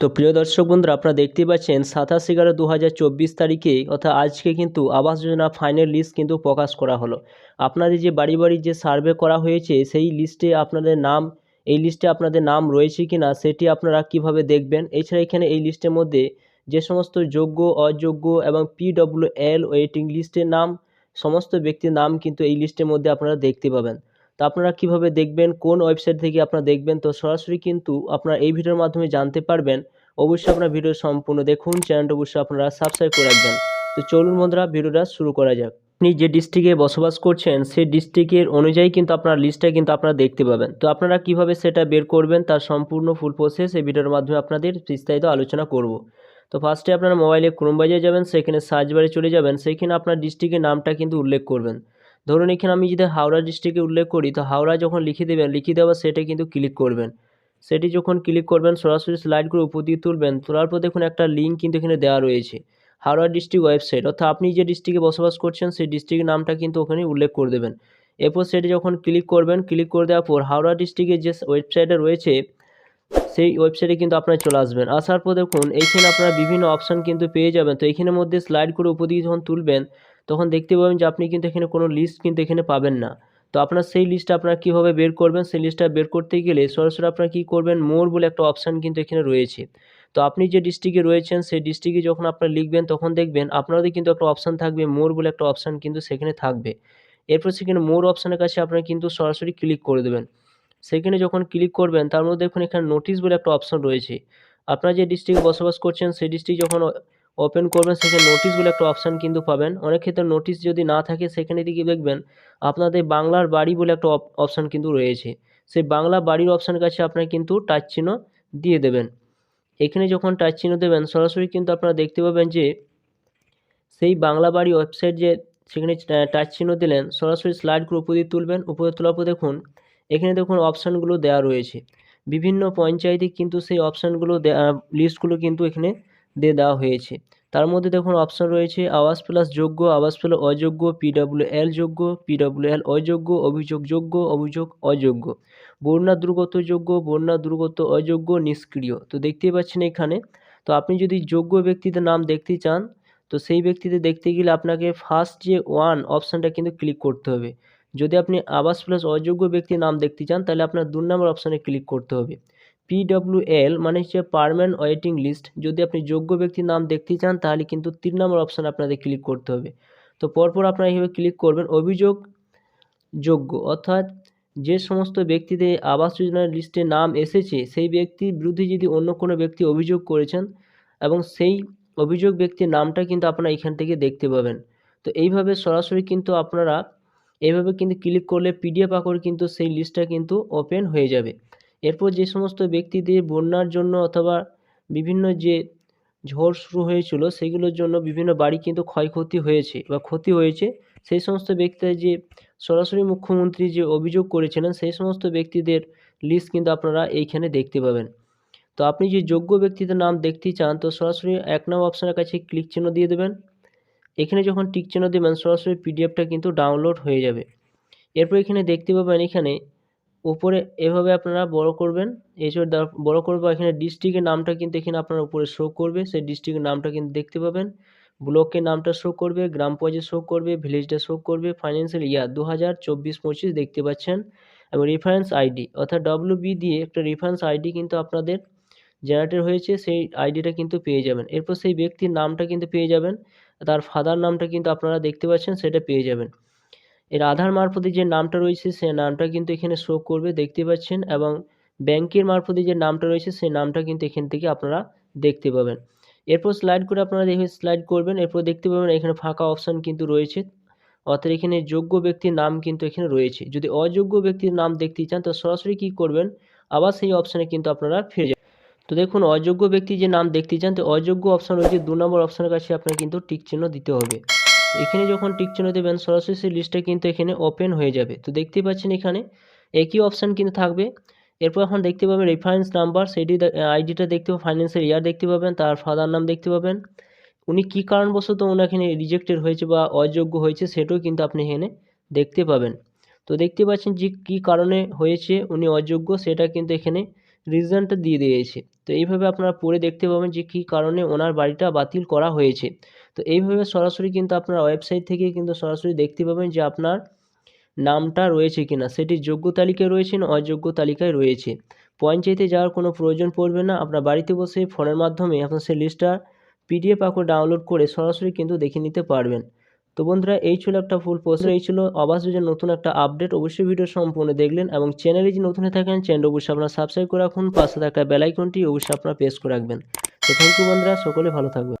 তো প্রিয় দর্শক বন্ধুরা, আপনারা দেখতেই পাচ্ছেন সাতাশ এগারো দু তারিখে, অর্থাৎ আজকে কিন্তু আবাস যোজনা ফাইনাল লিস্ট কিন্তু প্রকাশ করা হলো। আপনাদের যে বাড়ি বাড়ি যে সার্ভে করা হয়েছে, সেই লিস্টে আপনাদের নাম, এই লিস্টে আপনাদের নাম রয়েছে কি না সেটি আপনারা কীভাবে দেখবেন? এছাড়া এখানে এই লিস্টের মধ্যে যে সমস্ত যোগ্য, অযোগ্য এবং পিডব্লিউ এল ওয়েটিং লিস্টের নাম, সমস্ত ব্যক্তির নাম কিন্তু এই লিস্টের মধ্যে আপনারা দেখতে পাবেন। তো আপনারা কীভাবে দেখবেন, কোন ওয়েবসাইট থেকে আপনারা দেখবেন, তো সরাসরি কিন্তু আপনারা এই ভিডিওর মাধ্যমে জানতে পারবেন। অবশ্যই আপনার ভিডিও সম্পূর্ণ দেখুন, চ্যানেলটা অবশ্যই আপনারা সাবস্ক্রাইব করে রাখবেন। তো চলুন বন্ধুরা, ভিডিওটা শুরু করা যাক। আপনি যে ডিস্ট্রিক্টে বসবাস করছেন, সেই ডিস্ট্রিক্টের অনুযায়ী কিন্তু আপনার লিস্টটা কিন্তু আপনারা দেখতে পাবেন। তো আপনারা কীভাবে সেটা বের করবেন, তার সম্পূর্ণ ফুল প্রসেস এই ভিডিওর মাধ্যমে আপনাদের বিস্তারিত আলোচনা করব। তো ফার্স্টে আপনারা মোবাইলে ক্রোম বাজারে যাবেন, সেখানে সার্চ বারে চলে যাবেন, সেখানে আপনার ডিস্ট্রিক্টের নামটা কিন্তু উল্লেখ করবেন। ধরুন এখানে আমি যদি হাওড়া ডিস্ট্রিক্টে উল্লেখ করি, তো হাওড়া যখন লিখে দেবেন, লিখে দেওয়া সেটা কিন্তু ক্লিক করবেন। সেটি যখন ক্লিক করবেন, সরাসরি স্লাইড করে উপর দিয়ে তুলবেন, তোলার পর দেখুন একটা লিঙ্ক কিন্তু এখানে দেওয়া রয়েছে, হাওড়া ডিস্ট্রিক্ট ওয়েবসাইট অর্থাৎ আপনি যে ডিস্ট্রিক্টে বসবাস করছেন, সেই ডিস্ট্রিক্টের নামটা কিন্তু ওখানে উল্লেখ করে দেবেন। এরপর সেটি যখন ক্লিক করবেন ক্লিক করে দেওয়ার পর হাওড়া ডিস্ট্রিক্টের যে ওয়েবসাইটে রয়েছে, সেই ওয়েবসাইটে কিন্তু আপনারা চলে আসবেন। আসার পর দেখুন এইখানে আপনারা বিভিন্ন অপশান কিন্তু পেয়ে যাবেন। তো এখানের মধ্যে স্লাইড করে উপর দিকে যখন তুলবেন তখন দেখতে পাবেন যে আপনি কিন্তু এখানে কোনো লিস্ট কিন্তু এখানে পাবেন না। তো আপনার সেই লিস্টটা আপনারা কীভাবে বের করবেন, সেই লিস্টটা বের করতে গেলে সরাসরি আপনারা কী করবেন মোর বলে একটা অপশান কিন্তু এখানে রয়েছে। তো আপনি যে ডিস্ট্রিক্টে রয়েছেন, সেই ডিস্ট্রিক্টে যখন আপনারা লিখবেন, তখন দেখবেন আপনাদের কিন্তু একটা অপশান থাকবে মোর বলে একটা অপশান কিন্তু সেখানে থাকবে। এরপর সেখানে মোর অপশানের কাছে আপনারা কিন্তু সরাসরি ক্লিক করে দেবেন। সেখানে যখন ক্লিক করবেন, তার মধ্যে দেখুন এখানে নোটিশ বলে একটা অপশান রয়েছে। আপনারা যে ডিস্ট্রিক্টে বসবাস করছেন, সেই ডিস্ট্রিক্ট যখন ওপেন করবেন, সেখানে নোটিশ বলে একটা অপশান কিন্তু পাবেন। অনেক ক্ষেত্রে নোটিশ যদি না থাকে, সেখানে দিকে দেখবেন আপনাদের বাংলার বাড়ি বলে একটা অপশান কিন্তু রয়েছে। সেই বাংলা বাড়ির অপশানের কাছে আপনারা কিন্তু টাচ চিহ্ন দিয়ে দেবেন। এখানে যখন টাচ চিহ্ন দেবেন, সরাসরি কিন্তু আপনারা দেখতে পাবেন যে সেই বাংলা বাড়ি ওয়েবসাইট যে সেখানে টাচ চিহ্ন দিলেন, সরাসরি স্লাইড করে উপরে তুলবেন, উপরে তোলার পর দেখুন, এখানে দেখুন অপশানগুলো দেওয়া রয়েছে। বিভিন্ন পঞ্চায়েতে কিন্তু সেই অপশানগুলো লিস্টগুলো কিন্তু এখানে দিয়ে দেওয়া হয়েছে। তার মধ্যে দেখুন অপশন রয়েছে আবাস প্লাস যোগ্য আবাস প্লাস অযোগ্য পিডাব্লিউ এল যোগ্য পিডাব্লিউ এল অযোগ্য, অভিযোগ যোগ্য, অভিযোগ অযোগ্য। বন্যা দুর্গত যোগ্য, বন্যা দুর্গত অযোগ্য, নিষ্ক্রিয়। তো দেখতেই পাচ্ছেন এখানে। তো আপনি যদি যোগ্য ব্যক্তিদের নাম দেখতে চান, তো সেই ব্যক্তিদের দেখতে গেলে আপনাকে ফার্স্ট যে ওয়ান অপশানটা কিন্তু ক্লিক করতে হবে। যদি আপনি আবাস প্লাস অযোগ্য ব্যক্তির নাম দেখতে চান, তাহলে আপনার দু নম্বর অপশানে ক্লিক করতে হবে। পিডব্লিউএল মানে হচ্ছে পারমানেন্ট ওয়েটিং লিস্ট যদি আপনি যোগ্য ব্যক্তির নাম দেখতে চান, তাহলে কিন্তু তিন নম্বর অপশানে আপনাদের ক্লিক করতে হবে। তো পরপর আপনারা এইভাবে ক্লিক করবেন, অভিযোগ যোগ্য। অর্থাৎ যে সমস্ত ব্যক্তিদের আবাস যোজনার লিস্টে নাম এসেছে, সেই ব্যক্তির বিরুদ্ধে যদি অন্য কোনো ব্যক্তি অভিযোগ করেছেন এবং সেই অভিযোগ ব্যক্তির নামটা কিন্তু আপনারা এখান থেকে দেখতে পাবেন। তো এইভাবে সরাসরি কিন্তু আপনারা এইভাবে কিন্তু ক্লিক করলে পিডিএফ আকারে কিন্তু সেই লিস্টটা কিন্তু ওপেন হয়ে যাবে। এরপর যে সমস্ত ব্যক্তিদের বন্যার জন্য অথবা বিভিন্ন যে ঝড় শুরু হয়েছিল, সেগুলোর জন্য বিভিন্ন বাড়ি কিন্তু ক্ষয়ক্ষতি হয়েছে বা ক্ষতি হয়েছে। সেই সমস্ত ব্যক্তিরা যে সরাসরি মুখ্যমন্ত্রী যে অভিযোগ করেছিলেন, সেই সমস্ত ব্যক্তিদের লিস্ট কিন্তু আপনারা এইখানে দেখতে পাবেন। তো আপনি যে যোগ্য ব্যক্তিদের নাম দেখতে চান, তো সরাসরি এক নাম অপশানের কাছে ক্লিক চিহ্ন দিয়ে দেবেন। এখানে যখন টিক চিহ্ন দেবেন, সরাসরি পিডিএফটা কিন্তু ডাউনলোড হয়ে যাবে। এরপর এখানে দেখতে পাবেন, এখানে উপরে এভাবে আপনারা বড় করবেন। এসব বড় করব। এখানে ডিস্ট্রিক্টের নামটা কিন্তু এখানে আপনার উপরে শো করবে। সেই ডিস্ট্রিক্টের নামটা কিন্তু দেখতে পাবেন। ব্লকের নামটা শো করবে, গ্রাম পর্যায়ে শো করবে ভিলেজটা শো করবে ফাইন্যান্সিয়াল ইয়ার দু হাজার চব্বিশ পঁচিশ দেখতে পাচ্ছেন। এবং রেফারেন্স আইডি অর্থাৎ ডব্লিউ বি দিয়ে একটা রেফারেন্স আইডি কিন্তু আপনাদের জেনারেটেড হয়েছে। সেই আইডিটা কিন্তু পেয়ে যাবেন। এরপর সেই ব্যক্তির নামটা কিন্তু পেয়ে যাবেন। তার ফাদার নামটা কিন্তু আপনারা দেখতে পাচ্ছেন, সেটা পেয়ে যাবেন। এর আধার মারফতে যে নামটা রয়েছে, সে নামটা কিন্তু এখানে শো করবে, দেখতে পাচ্ছেন, এবং ব্যাংকের মারফতে যে নামটা রয়েছে সেই নামটা কিন্তু এখান থেকে আপনারা দেখতে পাবেন। এরপর স্লাইড করে আপনারা দেখে স্লাইড করবেন, এরপর দেখতে পাবেন এখানে ফাঁকা অপশান কিন্তু রয়েছে, অর্থাৎ এখানে যোগ্য ব্যক্তির নাম কিন্তু এখানে রয়েছে। যদি অযোগ্য ব্যক্তির নাম দেখতে চান, তো সরাসরি কী করবেন, আবার সেই অপশানে কিন্তু আপনারা ফিরে যাবেন। তো দেখুন, অযোগ্য ব্যক্তি যে নাম দেখতে চান, তো অযোগ্য অপশান রয়েছে, দু নম্বর অপশানের কাছে আপনার কিন্তু টিক চিহ্ন দিতে হবে। এখানে যখন টিক চিহ্ন দেবেন, সরাসরি সেই লিস্টটা কিন্তু এখানে ওপেন হয়ে যাবে। তো দেখতেই পাচ্ছেন এখানে একই অপশান কিন্তু থাকবে। এরপর এখন দেখতে পাবেন রেফারেন্স নাম্বার সেটি আইডিটা দেখতে পাবেন ফাইন্যান্সিয়াল ইয়ার দেখতে পাবেন, তার ফাদার নাম দেখতে পাবেন। উনি কী কারণবশত ওনার এখানে রিজেক্টেড হয়েছে বা অযোগ্য হয়েছে, সেটাও কিন্তু আপনি এখানে দেখতে পাবেন। তো দেখতে পাচ্ছেন যে কী কারণে হয়েছে, উনি অযোগ্য, সেটা কিন্তু এখানে রিজনটা দিয়ে দিয়েছে। তো এইভাবে আপনারা পড়ে দেখতে পাবেন যে কী কারণে ওনার বাড়িটা বাতিল করা হয়েছে। তো এইভাবে সরাসরি কিন্তু আপনারা ওয়েবসাইট থেকে কিন্তু সরাসরি দেখতে পাবেন যে আপনার নামটা রয়েছে কিনা। সেটি যোগ্য তালিকায় রয়েছে না অযোগ্য তালিকায় রয়েছে। পঞ্চায়েতে যাওয়ার কোনো প্রয়োজন পড়বে না। আপনার বাড়িতে বসে ফোনের মাধ্যমে আপনার সেই লিস্টটা পিডিএফ আকারে ডাউনলোড করে সরাসরি কিন্তু দেখে নিতে পারবেন। তো বন্ধুরা, এই ছিল একটা ফুল পোস্ট এই ছিল আবাস যোজনার নতুন একটা আপডেট অবশ্যই ভিডিও সম্পূর্ণ দেখলেন এবং চ্যানেলে যদি নতুন থাকেন চ্যানেল অবশ্যই আপনারা সাবস্ক্রাইব করে রাখুন, পাশে থাকা বেলাইকনটি অবশ্যই আপনার প্রেস করে রাখবেন। তো থ্যাংক ইউ বন্ধুরা, সকলে ভালো থাকবেন।